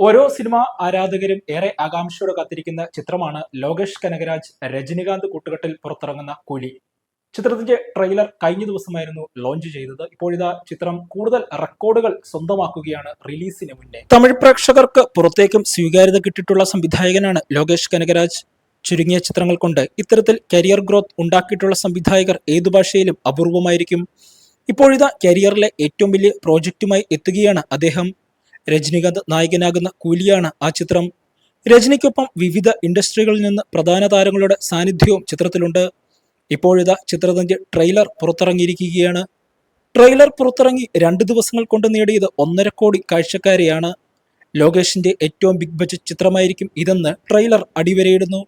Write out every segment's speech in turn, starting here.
ഓരോ സിനിമ ആരാധകരും ഏറെ ആകാംക്ഷയോടെ കാത്തിരിക്കുന്ന ചിത്രമാണ് ലോകേഷ് കനകരാജ് രജനികാന്ത് കൂട്ടുകെട്ടിൽ പുറത്തിറങ്ങുന്ന കൂലി ചിത്രത്തിന്റെ ട്രെയിലർ കഴിഞ്ഞ ദിവസമായിരുന്നു ലോഞ്ച് ചെയ്തത്. ഇപ്പോഴിതാ ചിത്രം കൂടുതൽ റെക്കോർഡുകൾ സ്വന്തമാക്കുകയാണ് റിലീസിന് മുന്നേ. തമിഴ് പ്രേക്ഷകർക്ക് പുറത്തേക്കും സ്വീകാര്യത കിട്ടിയിട്ടുള്ള സംവിധായകനാണ് ലോകേഷ് കനകരാജ്. ചുരുങ്ങിയ ചിത്രങ്ങൾ കൊണ്ട് ഇത്തരത്തിൽ കരിയർ ഗ്രോത്ത് ഉണ്ടാക്കിയിട്ടുള്ള സംവിധായകർ ഏതു ഭാഷയിലും അപൂർവമായിരിക്കും. ഇപ്പോഴിതാ കരിയറിലെ ഏറ്റവും വലിയ പ്രോജക്റ്റുമായി എത്തുകയാണ് അദ്ദേഹം. രജനികാന്ത് നായകനാകുന്ന കൂലിയാണ് ആ ചിത്രം. രജനിക്കൊപ്പം വിവിധ ഇൻഡസ്ട്രികളിൽ നിന്ന് പ്രധാന താരങ്ങളുടെ സാന്നിധ്യവും ചിത്രത്തിലുണ്ട്. ഇപ്പോഴിതാ ചിത്രത്തിന്റെ ട്രെയിലർ പുറത്തിറങ്ങിയിരിക്കുകയാണ്. ട്രെയിലർ പുറത്തിറങ്ങി രണ്ട് ദിവസങ്ങൾ കൊണ്ട് നേടിയത് ഒന്നര കോടി കാഴ്ചക്കാരെയാണ്. ലോകേഷിന്റെ ഏറ്റവും ബിഗ് ബജറ്റ് ചിത്രമായിരിക്കും ഇതെന്ന് ട്രെയിലർ അടിവരയിടുന്നു.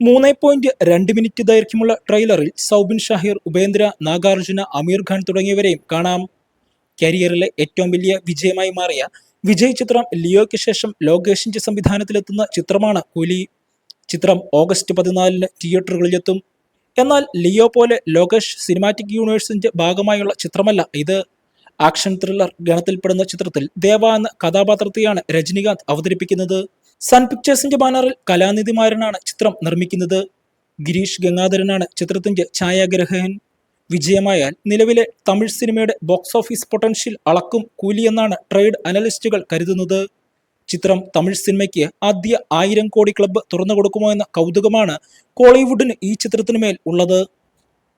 മൂന്ന് പോയിന്റ് രണ്ട് മിനിറ്റ് ദൈർഘ്യമുള്ള ട്രെയിലറിൽ സൗബിൻ ഷാഹിർ ഉപേന്ദ്ര നാഗാർജുന അമീർ ഖാൻ തുടങ്ങിയവരെയും കാണാം. കരിയറിലെ ഏറ്റവും വലിയ വിജയമായി മാറിയ വിജയ് ചിത്രം ലിയോയ്ക്ക് ശേഷം ലോകേഷിന്റെ സംവിധാനത്തിലെത്തുന്ന ചിത്രമാണ് കൂലി ചിത്രം ഓഗസ്റ്റ് പതിനാലിന് തിയേറ്ററുകളിലെത്തും. എന്നാൽ ലിയോ പോലെ ലോകേഷ് സിനിമാറ്റിക് യൂണിവേഴ്സിന്റെ ഭാഗമായുള്ള ചിത്രമല്ല ഇത്. ആക്ഷൻ ത്രില്ലർ ഗണത്തിൽപ്പെടുന്ന ചിത്രത്തിൽ ദേവ എന്ന കഥാപാത്രത്തെയാണ് രജനികാന്ത് അവതരിപ്പിക്കുന്നത്. സൺ പിക്ചേഴ്സിന്റെ ബാനറിൽ കലാനിധിമാരനാണ് ചിത്രം നിർമ്മിക്കുന്നത്. ഗിരീഷ് ഗംഗാധരനാണ് ചിത്രത്തിന്റെ ഛായാഗ്രഹകൻ. വിജയമായാൽ നിലവിലെ തമിഴ് സിനിമയുടെ ബോക്സ് ഓഫീസ് പൊട്ടൻഷ്യൽ അളക്കും കൂലിയെന്നാണ് ട്രേഡ് അനലിസ്റ്റുകൾ കരുതുന്നത്. ചിത്രം തമിഴ് സിനിമയ്ക്ക് ആദ്യ ആയിരം കോടി ക്ലബ്ബ് തുറന്നു കൊടുക്കുമോ എന്ന കൗതുകമാണ് കോളിവുഡിന് ഈ ചിത്രത്തിനുമേൽ ഉള്ളത്.